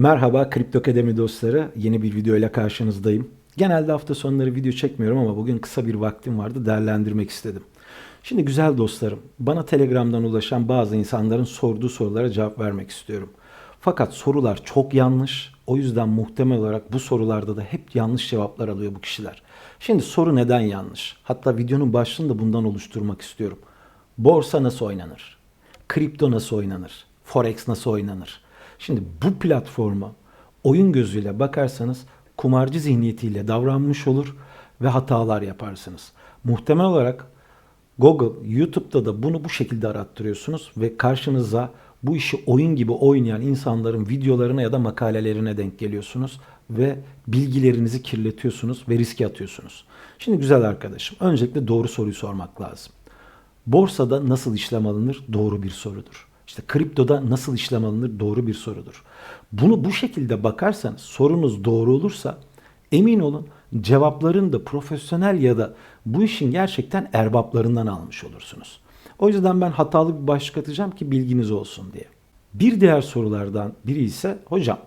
Merhaba Kripto Akademi dostları. Yeni bir video ile karşınızdayım. Genelde hafta sonları video çekmiyorum ama bugün kısa bir vaktim vardı değerlendirmek istedim. Şimdi güzel dostlarım, bana Telegram'dan ulaşan bazı insanların sorduğu sorulara cevap vermek istiyorum. Fakat sorular çok yanlış. O yüzden muhtemel olarak bu sorularda da hep yanlış cevaplar alıyor bu kişiler. Şimdi soru neden yanlış? Hatta videonun başlığını da bundan oluşturmak istiyorum. Borsa nasıl oynanır? Kripto nasıl oynanır? Forex nasıl oynanır? Şimdi bu platforma oyun gözüyle bakarsanız kumarcı zihniyetiyle davranmış olur ve hatalar yaparsınız. Muhtemel olarak Google, YouTube'da da bunu bu şekilde arattırıyorsunuz ve karşınıza bu işi oyun gibi oynayan insanların videolarına ya da makalelerine denk geliyorsunuz ve bilgilerinizi kirletiyorsunuz ve riske atıyorsunuz. Şimdi güzel arkadaşım, öncelikle doğru soruyu sormak lazım. Borsada nasıl işlem alınır? Doğru bir sorudur. İşte kriptoda nasıl işlem alınır? Doğru bir sorudur. Bunu bu şekilde bakarsanız sorunuz doğru olursa emin olun cevapların da profesyonel ya da bu işin gerçekten erbaplarından almış olursunuz. O yüzden ben hatalı bir başlık atacağım ki bilginiz olsun diye. Bir diğer sorulardan biri ise hocam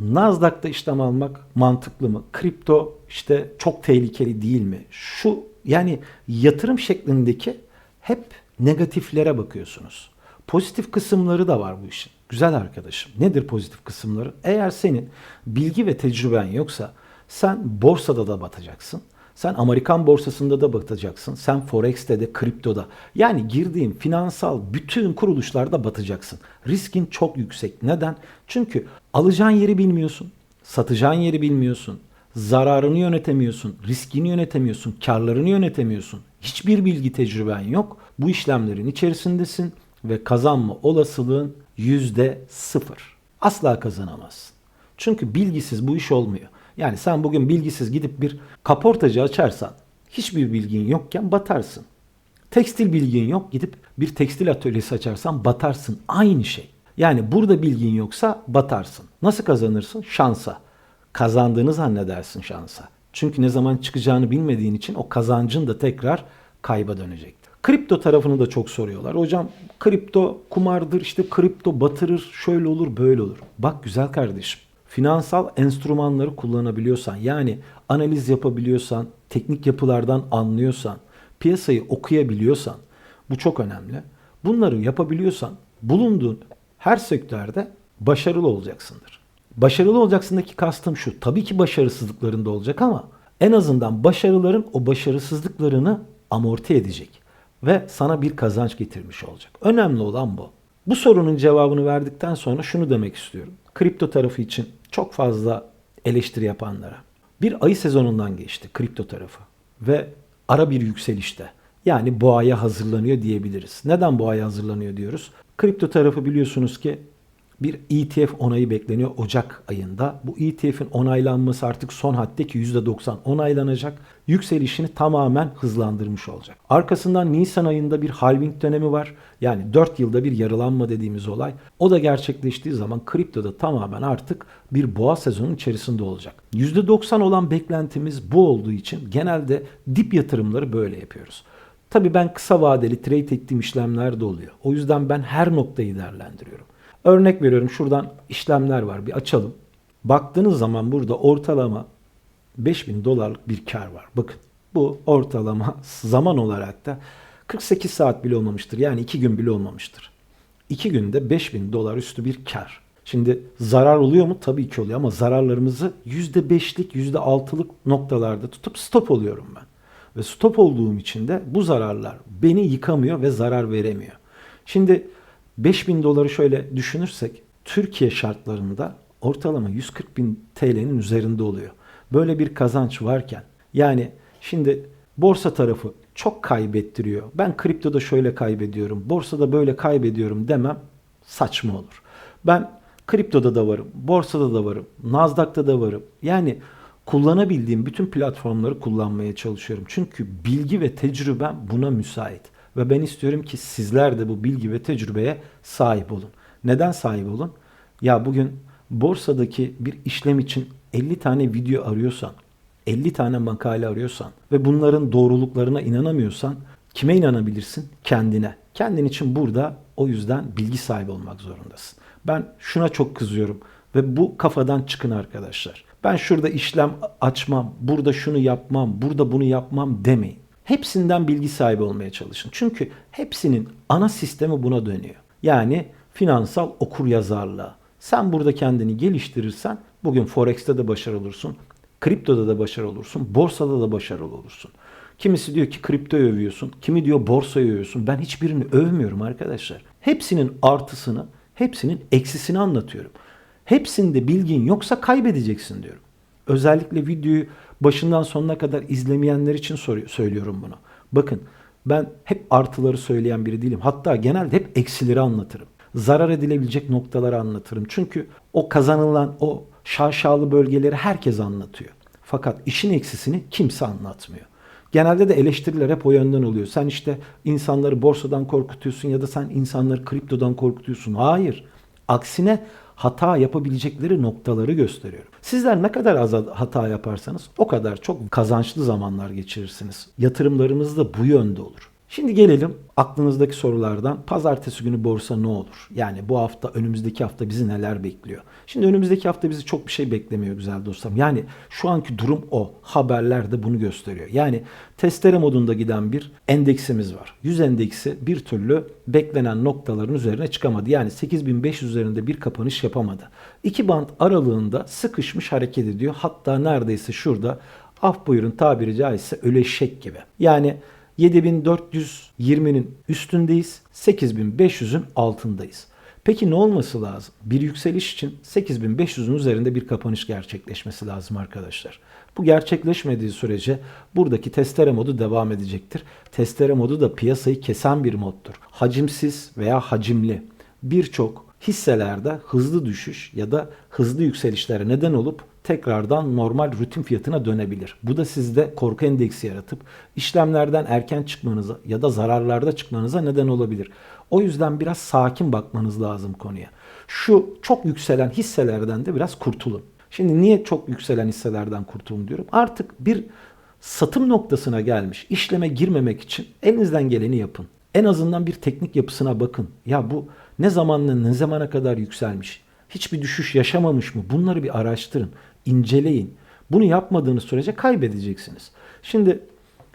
Nasdaq'ta işlem almak mantıklı mı? Kripto işte çok tehlikeli değil mi? Şu yani yatırım şeklindeki hep negatiflere bakıyorsunuz. Pozitif kısımları da var bu işin. Güzel arkadaşım. Nedir pozitif kısımları? Eğer senin bilgi ve tecrüben yoksa sen borsada da batacaksın. Sen Amerikan borsasında da batacaksın. Sen Forex'te de, kriptoda. Yani girdiğin finansal bütün kuruluşlarda batacaksın. Riskin çok yüksek. Neden? Çünkü alacağın yeri bilmiyorsun. Satacağın yeri bilmiyorsun. Zararını yönetemiyorsun. Riskini yönetemiyorsun. Karlarını yönetemiyorsun. Hiçbir bilgi tecrüben yok. Bu işlemlerin içerisindesin ve kazanma olasılığın yüzde sıfır. Asla kazanamazsın. Çünkü bilgisiz bu iş olmuyor. Yani sen bugün bilgisiz gidip bir kaportacı açarsan hiçbir bilgin yokken batarsın. Tekstil bilgin yok gidip bir tekstil atölyesi açarsan batarsın. Aynı şey. Yani burada bilgin yoksa batarsın. Nasıl kazanırsın? Şansa. Kazandığını zannedersin şansa. Çünkü ne zaman çıkacağını bilmediğin için o kazancın da tekrar kayba dönecek. Kripto tarafını da çok soruyorlar. Hocam kripto kumardır işte kripto batırır şöyle olur böyle olur. Bak güzel kardeşim finansal enstrümanları kullanabiliyorsan yani analiz yapabiliyorsan, teknik yapılardan anlıyorsan, piyasayı okuyabiliyorsan bu çok önemli. Bunları yapabiliyorsan bulunduğun her sektörde başarılı olacaksındır. Başarılı olacaksındaki kastım şu. Tabii ki başarısızlıkların da olacak ama en azından başarıların o başarısızlıklarını amorti edecek ve sana bir kazanç getirmiş olacak. Önemli olan bu. Bu sorunun cevabını verdikten sonra şunu demek istiyorum. Kripto tarafı için çok fazla eleştiri yapanlara. Bir ayı sezonundan geçti kripto tarafı ve ara bir yükselişte. Yani boğaya hazırlanıyor diyebiliriz. Neden boğaya hazırlanıyor diyoruz? Kripto tarafı biliyorsunuz ki bir ETF onayı bekleniyor Ocak ayında. Bu ETF'in onaylanması artık son hattaki %90 onaylanacak. Yükselişini tamamen hızlandırmış olacak. Arkasından Nisan ayında bir halving dönemi var. Yani 4 yılda bir yarılanma dediğimiz olay. O da gerçekleştiği zaman kriptoda tamamen artık bir boğa sezonun içerisinde olacak. %90 olan beklentimiz bu olduğu için genelde dip yatırımları böyle yapıyoruz. Tabii ben kısa vadeli trade ettiğim işlemler de oluyor. O yüzden ben her noktayı değerlendiriyorum. Örnek veriyorum şuradan işlemler var bir açalım. Baktığınız zaman burada ortalama 5000 dolarlık bir kar var. Bakın bu ortalama zaman olarak da 48 saat bile olmamıştır. Yani 2 gün bile olmamıştır. 2 günde 5000 dolar üstü bir kar. Şimdi zarar oluyor mu? Tabii ki oluyor ama zararlarımızı %5'lik, %6'lık noktalarda tutup stop oluyorum ben. Ve stop olduğum için de bu zararlar beni yıkamıyor ve zarar veremiyor. Şimdi 5000 doları şöyle düşünürsek Türkiye şartlarında ortalama 140 bin TL'nin üzerinde oluyor. Böyle bir kazanç varken yani şimdi borsa tarafı çok kaybettiriyor. Ben kriptoda şöyle kaybediyorum, borsada böyle kaybediyorum demem saçma olur. Ben kriptoda da varım, borsada da varım, Nasdaq'ta da varım. Yani kullanabildiğim bütün platformları kullanmaya çalışıyorum. Çünkü bilgi ve tecrübem buna müsait. Ve ben istiyorum ki sizler de bu bilgi ve tecrübeye sahip olun. Neden sahip olun? Ya bugün borsadaki bir işlem için 50 tane video arıyorsan, 50 tane makale arıyorsan ve bunların doğruluklarına inanamıyorsan kime inanabilirsin? Kendine. Kendin için burada o yüzden bilgi sahibi olmak zorundasın. Ben şuna çok kızıyorum. Ve bu kafadan çıkın arkadaşlar. Ben şurada işlem açmam, burada şunu yapmam, burada bunu yapmam demeyin. Hepsinden bilgi sahibi olmaya çalışın. Çünkü hepsinin ana sistemi buna dönüyor. Yani finansal okur yazarlığa. Sen burada kendini geliştirirsen bugün Forex'te de başarılı olursun, kriptoda da başarılı olursun, borsada da başarılı olursun. Kimisi diyor ki kripto övüyorsun, kimi diyor borsayı övüyorsun. Ben hiçbirini övmüyorum arkadaşlar. Hepsinin artısını, hepsinin eksisini anlatıyorum. Hepsinde bilgin yoksa kaybedeceksin diyorum. Özellikle videoyu başından sonuna kadar izlemeyenler için soruyor, söylüyorum bunu. Bakın ben hep artıları söyleyen biri değilim. Hatta genelde hep eksileri anlatırım. Zarar edilebilecek noktaları anlatırım. Çünkü o kazanılan o şaşalı bölgeleri herkes anlatıyor. Fakat işin eksisini kimse anlatmıyor. Genelde de eleştiriler hep o yönden oluyor. Sen işte insanları borsadan korkutuyorsun ya da sen insanları kriptodan korkutuyorsun. Hayır. Aksine hata yapabilecekleri noktaları gösteriyorum. Sizler ne kadar az hata yaparsanız o kadar çok kazançlı zamanlar geçirirsiniz. Yatırımlarınız da bu yönde olur. Şimdi gelelim aklınızdaki sorulardan. Pazartesi günü borsa ne olur? Yani bu hafta, önümüzdeki hafta bizi neler bekliyor? Şimdi önümüzdeki hafta bizi çok bir şey beklemiyor güzel dostlarım. Yani şu anki durum o. Haberler de bunu gösteriyor. Yani testere modunda giden bir endeksimiz var. 100 endeksi bir türlü beklenen noktaların üzerine çıkamadı. Yani 8500 üzerinde bir kapanış yapamadı. İki band aralığında sıkışmış hareket ediyor. Hatta neredeyse şurada af buyurun tabiri caizse öleşek gibi. Yani 7420'nin üstündeyiz. 8500'ün altındayız. Peki ne olması lazım? Bir yükseliş için 8500'ün üzerinde bir kapanış gerçekleşmesi lazım arkadaşlar. Bu gerçekleşmediği sürece buradaki testere modu devam edecektir. Testere modu da piyasayı kesen bir moddur. Hacimsiz veya hacimli birçok hisselerde hızlı düşüş ya da hızlı yükselişlere neden olup tekrardan normal rutin fiyatına dönebilir. Bu da sizde korku endeksi yaratıp işlemlerden erken çıkmanıza ya da zararlarda çıkmanıza neden olabilir. O yüzden biraz sakin bakmanız lazım konuya. Şu çok yükselen hisselerden de biraz kurtulun. Şimdi niye çok yükselen hisselerden kurtulun diyorum? Artık bir satım noktasına gelmiş işleme girmemek için elinizden geleni yapın. En azından bir teknik yapısına bakın. Ya bu ne zamanla ne zamana kadar yükselmiş? Hiçbir düşüş yaşamamış mı? Bunları bir araştırın, inceleyin. Bunu yapmadığınız sürece kaybedeceksiniz. Şimdi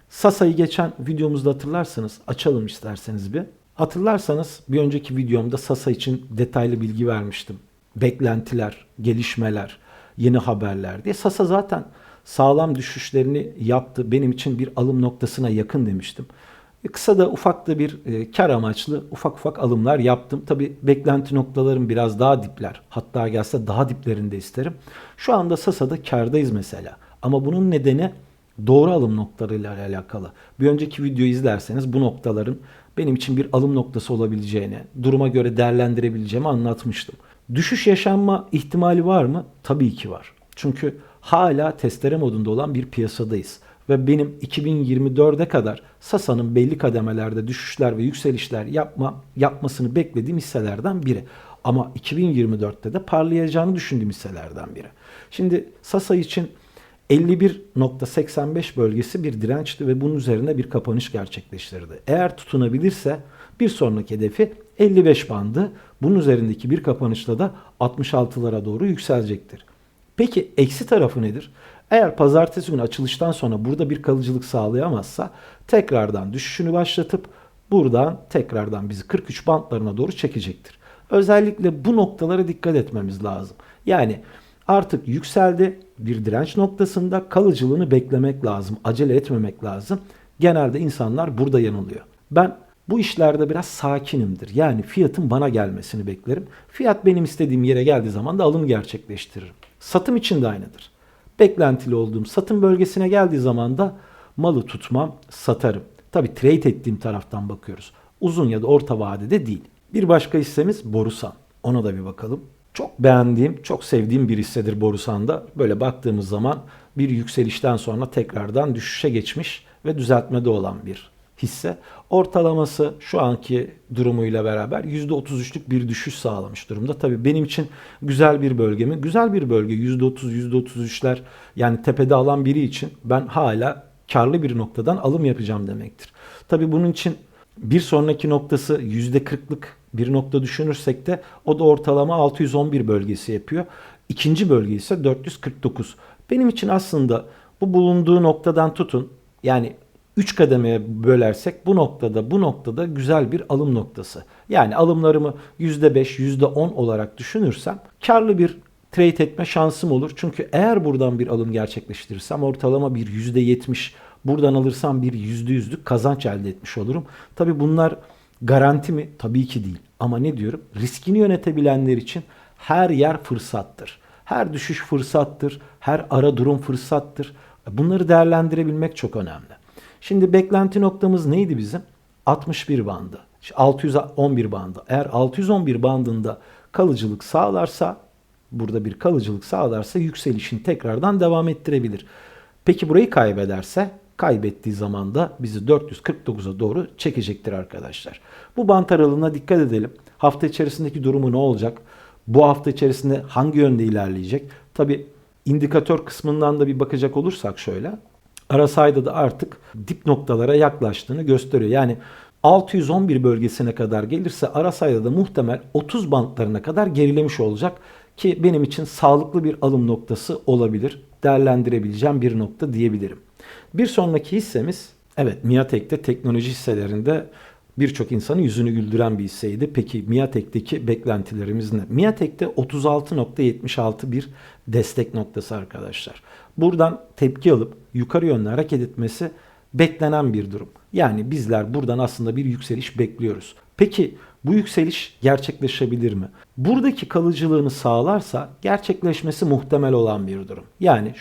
Sasa'yı geçen videomuzda hatırlarsanız açalım isterseniz bir. Hatırlarsanız bir önceki videomda Sasa için detaylı bilgi vermiştim. Beklentiler, gelişmeler, yeni haberler diye. Sasa zaten sağlam düşüşlerini yaptı. Benim için bir alım noktasına yakın demiştim. E, kısa da ufak da bir e, kar amaçlı ufak ufak alımlar yaptım. Tabi beklenti noktalarım biraz daha dipler. Hatta gelse daha diplerinde isterim. Şu anda Sasa'da kardayız mesela. Ama bunun nedeni doğru alım noktalarıyla alakalı. Bir önceki videoyu izlerseniz bu noktaların benim için bir alım noktası olabileceğini, duruma göre değerlendirebileceğimi anlatmıştım. Düşüş yaşanma ihtimali var mı? Tabii ki var. Çünkü hala testere modunda olan bir piyasadayız. Ve benim 2024'e kadar Sasa'nın belli kademelerde düşüşler ve yükselişler yapma yapmasını beklediğim hisselerden biri. Ama 2024'te de parlayacağını düşündüğüm hisselerden biri. Şimdi Sasa için 51.85 bölgesi bir dirençti ve bunun üzerine bir kapanış gerçekleştirdi. Eğer tutunabilirse bir sonraki hedefi 55 bandı. Bunun üzerindeki bir kapanışla da 66'lara doğru yükselecektir. Peki eksi tarafı nedir? Eğer pazartesi günü açılıştan sonra burada bir kalıcılık sağlayamazsa tekrardan düşüşünü başlatıp buradan tekrardan bizi 43 bantlarına doğru çekecektir. Özellikle bu noktalara dikkat etmemiz lazım. Yani artık yükseldi bir direnç noktasında kalıcılığını beklemek lazım. Acele etmemek lazım. Genelde insanlar burada yanılıyor. Ben bu işlerde biraz sakinimdir. Yani fiyatın bana gelmesini beklerim. Fiyat benim istediğim yere geldiği zaman da alım gerçekleştiririm. Satım için de aynıdır. Beklentili olduğum satım bölgesine geldiği zaman da malı tutmam, satarım. Tabi trade ettiğim taraftan bakıyoruz. Uzun ya da orta vadede değil. Bir başka hissemiz Borusan. Ona da bir bakalım. Çok beğendiğim, çok sevdiğim bir hissedir Borusan'da. Böyle baktığımız zaman bir yükselişten sonra tekrardan düşüşe geçmiş ve düzeltmede olan bir hisse. Ortalaması şu anki durumuyla beraber %33'lük bir düşüş sağlamış durumda. Tabii benim için güzel bir bölge mi? Güzel bir bölge. %30, %33'ler yani tepede alan biri için ben hala karlı bir noktadan alım yapacağım demektir. Tabii bunun için bir sonraki noktası %40'lık bir nokta düşünürsek de o da ortalama 611 bölgesi yapıyor. İkinci bölge ise 449. Benim için aslında bu bulunduğu noktadan tutun yani 3 kademeye bölersek bu noktada bu noktada güzel bir alım noktası. Yani alımlarımı %5, %10 olarak düşünürsem karlı bir trade etme şansım olur. Çünkü eğer buradan bir alım gerçekleştirirsem ortalama bir %70 buradan alırsam bir %100'lük kazanç elde etmiş olurum. Tabi bunlar garanti mi? Tabii ki değil. Ama ne diyorum? Riskini yönetebilenler için her yer fırsattır. Her düşüş fırsattır. Her ara durum fırsattır. Bunları değerlendirebilmek çok önemli. Şimdi beklenti noktamız neydi bizim? 61 bandı. 611 bandı. Eğer 611 bandında kalıcılık sağlarsa burada bir kalıcılık sağlarsa yükselişin tekrardan devam ettirebilir. Peki burayı kaybederse kaybettiği zaman da bizi 449'a doğru çekecektir arkadaşlar. Bu bant aralığına dikkat edelim. Hafta içerisindeki durumu ne olacak? Bu hafta içerisinde hangi yönde ilerleyecek? Tabi indikatör kısmından da bir bakacak olursak şöyle. Arasayda da artık dip noktalara yaklaştığını gösteriyor. Yani 611 bölgesine kadar gelirse Arasayda da muhtemel 30 bantlarına kadar gerilemiş olacak ki benim için sağlıklı bir alım noktası olabilir. Değerlendirebileceğim bir nokta diyebilirim. Bir sonraki hissemiz evet Miatek'te teknoloji hisselerinde birçok insanın yüzünü güldüren bir hisseydi. Peki Miatek'teki beklentilerimiz ne? Miatek'te 36.76 bir destek noktası arkadaşlar. Buradan tepki alıp yukarı yönlü hareket etmesi beklenen bir durum. Yani bizler buradan aslında bir yükseliş bekliyoruz. Peki bu yükseliş gerçekleşebilir mi? Buradaki kalıcılığını sağlarsa gerçekleşmesi muhtemel olan bir durum. Yani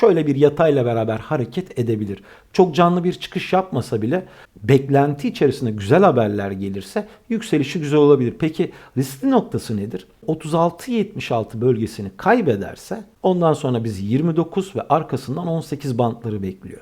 şöyle bir yatayla beraber hareket edebilir. Çok canlı bir çıkış yapmasa bile beklenti içerisinde güzel haberler gelirse yükselişi güzel olabilir. Peki riskli noktası nedir? 36-76 bölgesini kaybederse ondan sonra bizi 29 ve arkasından 18 bantları bekliyor.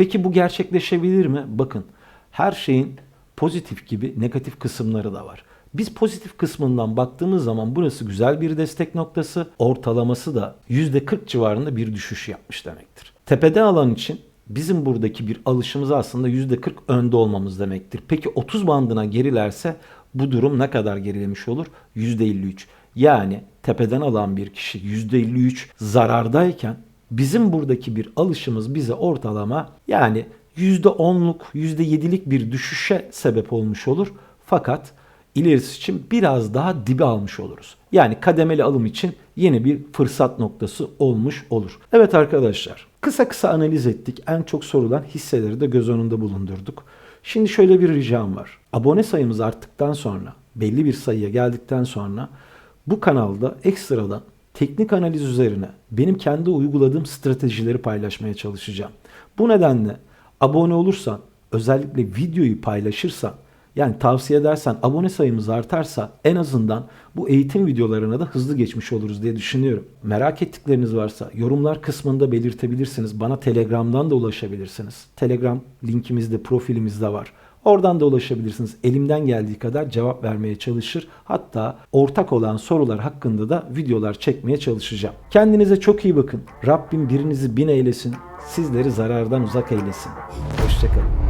Peki bu gerçekleşebilir mi? Bakın her şeyin pozitif gibi negatif kısımları da var. Biz pozitif kısmından baktığımız zaman burası güzel bir destek noktası. Ortalaması da %40 civarında bir düşüş yapmış demektir. Tepede alan için bizim buradaki bir alışımız aslında %40 önde olmamız demektir. Peki 30 bandına gerilerse bu durum ne kadar gerilemiş olur? %53. Yani tepeden alan bir kişi %53 zarardayken bizim buradaki bir alışımız bize ortalama yani %10'luk, %7'lik bir düşüşe sebep olmuş olur. Fakat ilerisi için biraz daha dibe almış oluruz. Yani kademeli alım için yeni bir fırsat noktası olmuş olur. Evet arkadaşlar, kısa kısa analiz ettik. En çok sorulan hisseleri de göz önünde bulundurduk. Şimdi şöyle bir ricam var. Abone sayımız arttıktan sonra, belli bir sayıya geldikten sonra bu kanalda ekstradan teknik analiz üzerine benim kendi uyguladığım stratejileri paylaşmaya çalışacağım. Bu nedenle abone olursan, özellikle videoyu paylaşırsan, yani tavsiye edersen abone sayımız artarsa en azından bu eğitim videolarına da hızlı geçmiş oluruz diye düşünüyorum. Merak ettikleriniz varsa yorumlar kısmında belirtebilirsiniz. Bana Telegram'dan da ulaşabilirsiniz. Telegram linkimiz de profilimizde var. Oradan da ulaşabilirsiniz. Elimden geldiği kadar cevap vermeye çalışır. Hatta ortak olan sorular hakkında da videolar çekmeye çalışacağım. Kendinize çok iyi bakın. Rabbim birinizi bin eylesin. Sizleri zarardan uzak eylesin. Hoşçakalın.